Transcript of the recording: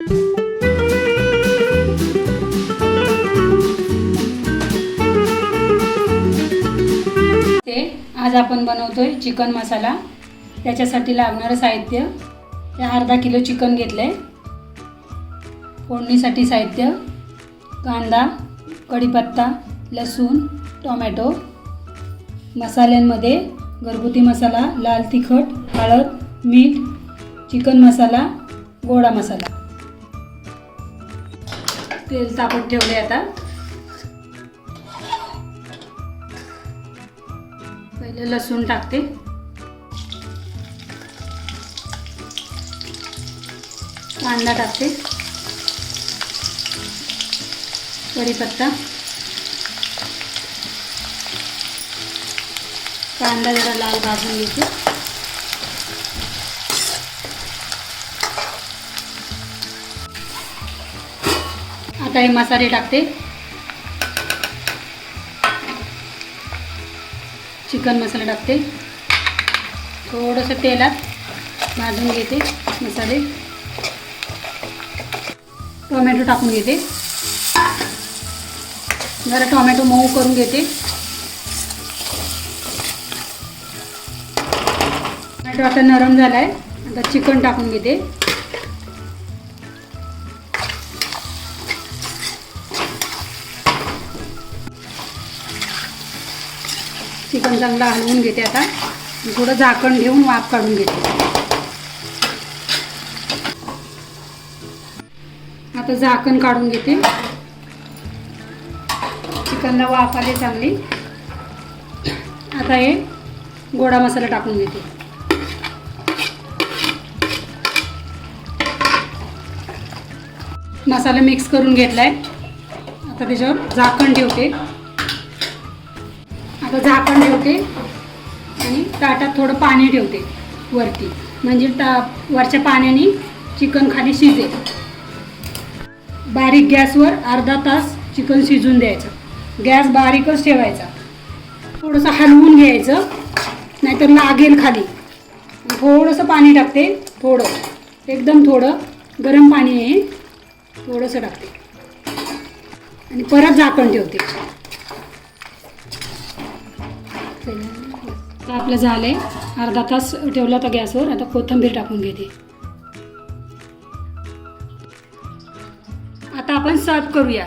ते आज आपण बनवतोय चिकन मसाला. त्याच्यासाठी लागणारं साहित्य. ते अर्धा किलो चिकन घेतलं आहे फोडणीसाठी साहित्य कांदा कढीपत्ता लसूण टोमॅटो. मसाल्यांमध्ये घरगुती मसाला लाल तिखट हळद मीठ चिकन मसाला गोडा मसाला. तेल तापत ठेवले आता. पहिले लसूण टाकते. कांदा टाकते. कढीपत्ता. कांदा जरा लाल भाजून घेते. आता हे मसाले टाकते. चिकन मसाला टाकते. थोडंसं तेलात भाजून घेते मसाले. टोमॅटो टाकून घेते. जरा टोमॅटो मऊ करून घेते. टोमॅटो आता नरम झाला आहे आता चिकन टाकून घेते. चिकन चांगलं हलवून घेते आता. थोडं झाकण घेऊन वाफ काढून घेते. आता झाकण काढून घेते. चिकनला वाफ आली चांगली. आता हे गोडा मसाला टाकून घेते. मसाला मिक्स करून घेतलाय. आता त्याच्यावर झाकण ठेवते. आता झाकण ठेवते. आणि ताटात थोडं पाणी ठेवते वरती. म्हणजे ता वरच्या पाण्याने चिकन खाली शिजेल. बारीक गॅसवर अर्धा तास चिकन शिजून द्यायचं. गॅस बारीकच ठेवायचा. थोडंसं हलवून घ्यायचं नाहीतर लागेल खाली. थोडंसं पाणी टाकते थोडं. एकदम थोडं. गरम पाणी आहे. थोडंसं टाकते. आणि परत झाकण ठेवते. आता आपलं झालंय. अर्धा तास ठेवला होता गॅसवर. आता कोथिंबीर टाकून घेते. आता आपण सर्व करूया.